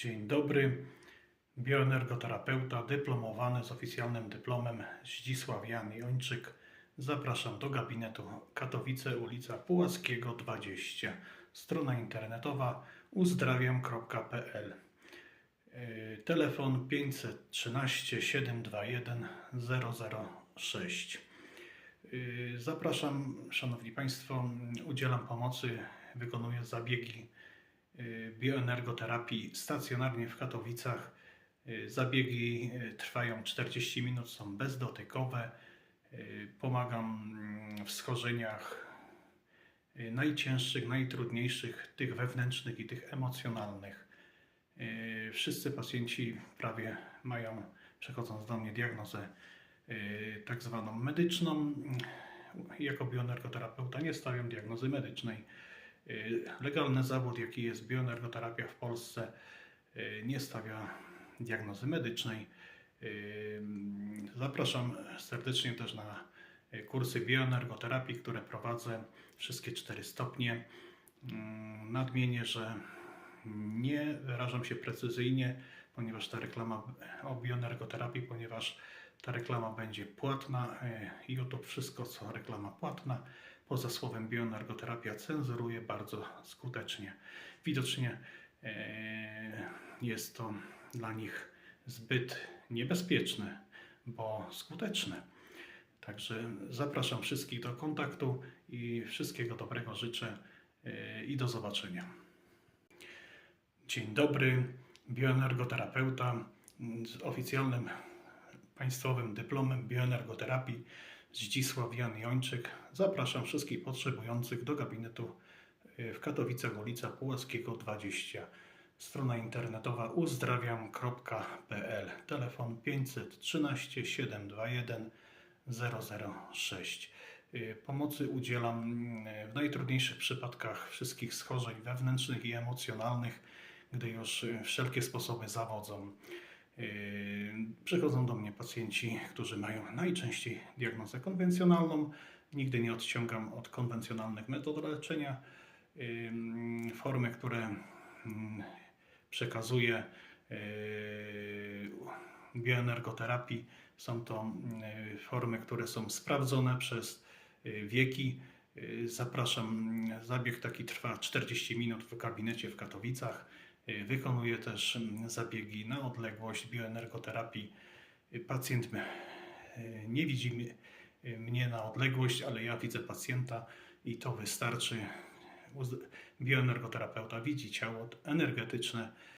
Dzień dobry. Bioenergoterapeuta, dyplomowany z oficjalnym dyplomem Zdzisław Jan Jończyk. Zapraszam do gabinetu Katowice, ulica Pułaskiego 20. Strona internetowa uzdrawiam.pl Yy, Telefon 513 721 006. Yy, Zapraszam, Szanowni Państwo, udzielam pomocy, wykonuję zabiegi y, bioenergoterapii stacjonarnie w Katowicach. Y, Zabiegi y, trwają 40 minut, są bezdotykowe. Y, Pomagam mm, w schorzeniach y, najcięższych, najtrudniejszych, tych wewnętrznych i tych emocjonalnych. Y, Wszyscy pacjenci prawie mają, przechodząc do mnie, diagnozę y, tak zwaną medyczną. Jako bioenergoterapeuta nie stawiam diagnozy medycznej. Y, Legalny zawód, jaki jest bioenergoterapia w Polsce, y, nie stawia diagnozy medycznej. Y, Zapraszam serdecznie też na kursy bioenergoterapii, które prowadzę wszystkie cztery stopnie. Mm, Nadmienię, że nie wyrażam się precyzyjnie, ponieważ ta reklama o bioenergoterapii, ponieważ ta reklama będzie płatna. YouTube wszystko, co reklama płatna, poza słowem bioenergoterapia cenzuruje bardzo skutecznie. Widocznie e, jest to dla nich zbyt niebezpieczne, bo skuteczne. Także zapraszam wszystkich do kontaktu i wszystkiego dobrego życzę e, i do zobaczenia. Dzień dobry, bioenergoterapeuta z oficjalnym państwowym dyplomem bioenergoterapii Zdzisław Jan Jończyk. Zapraszam wszystkich potrzebujących do gabinetu y, w Katowicach, ulica Pułaskiego 20. Strona internetowa uzdrawiam.pl. Telefon 513 721 006. Y, Pomocy udzielam y, w najtrudniejszych przypadkach wszystkich schorzeń wewnętrznych i emocjonalnych, gdy już y, wszelkie sposoby zawodzą. Yy, Przychodzą do mnie pacjenci, którzy mają najczęściej diagnozę konwencjonalną. Nigdy nie odciągam od konwencjonalnych metod leczenia. Yy, Formy, które mm, przekazuję yy, bioenergoterapii, są to formy, które są sprawdzone przez wieki. Zapraszam, zabieg taki trwa 40 minut w gabinecie w Katowicach. Y, Wykonuję też mm, zabiegi na odległość bioenergoterapii. Y, Pacjent y, nie widzi mnie na odległość, ale ja widzę pacjenta i to wystarczy. Bioenergoterapeuta widzi ciało energetyczne